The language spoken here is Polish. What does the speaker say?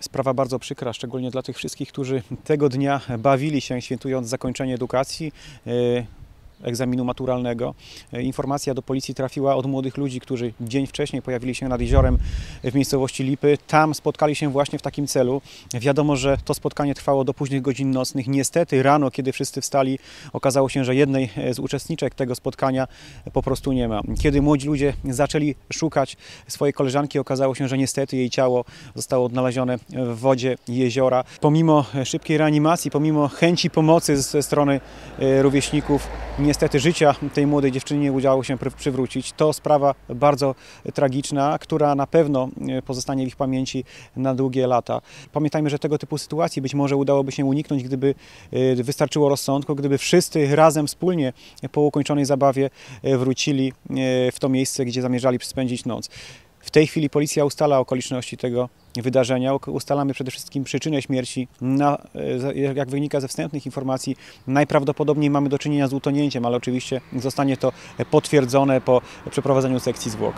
Sprawa bardzo przykra, szczególnie dla tych wszystkich, którzy tego dnia bawili się, świętując zakończenie edukacji. E, Egzaminu maturalnego. E, Informacja do policji trafiła od młodych ludzi, którzy dzień wcześniej pojawili się nad jeziorem w miejscowości Lipy. Tam spotkali się właśnie w takim celu. Wiadomo, że to spotkanie trwało do późnych godzin nocnych. Niestety rano, kiedy wszyscy wstali, okazało się, że jednej z uczestniczek tego spotkania po prostu nie ma. Kiedy młodzi ludzie zaczęli szukać swojej koleżanki, okazało się, że niestety jej ciało zostało odnalezione w wodzie jeziora. Pomimo szybkiej reanimacji, pomimo chęci pomocy ze strony e, rówieśników, niestety życia tej młodej dziewczynie nie udało się przywrócić. To sprawa bardzo tragiczna, która na pewno e, pozostanie w ich pamięci na długie lata. Pamiętajmy, że tego typu sytuacji być może udałoby się uniknąć, gdyby e, wystarczyło rozsądku, gdyby wszyscy razem, wspólnie po ukończonej zabawie e, wrócili w to miejsce, gdzie zamierzali spędzić noc. W tej chwili policja ustala okoliczności tego wydarzenia. Ustalamy przede wszystkim przyczynę śmierci. Na, e, jak wynika ze wstępnych informacji, najprawdopodobniej mamy do czynienia z utonięciem, ale oczywiście zostanie to potwierdzone po przeprowadzeniu sekcji zwłok.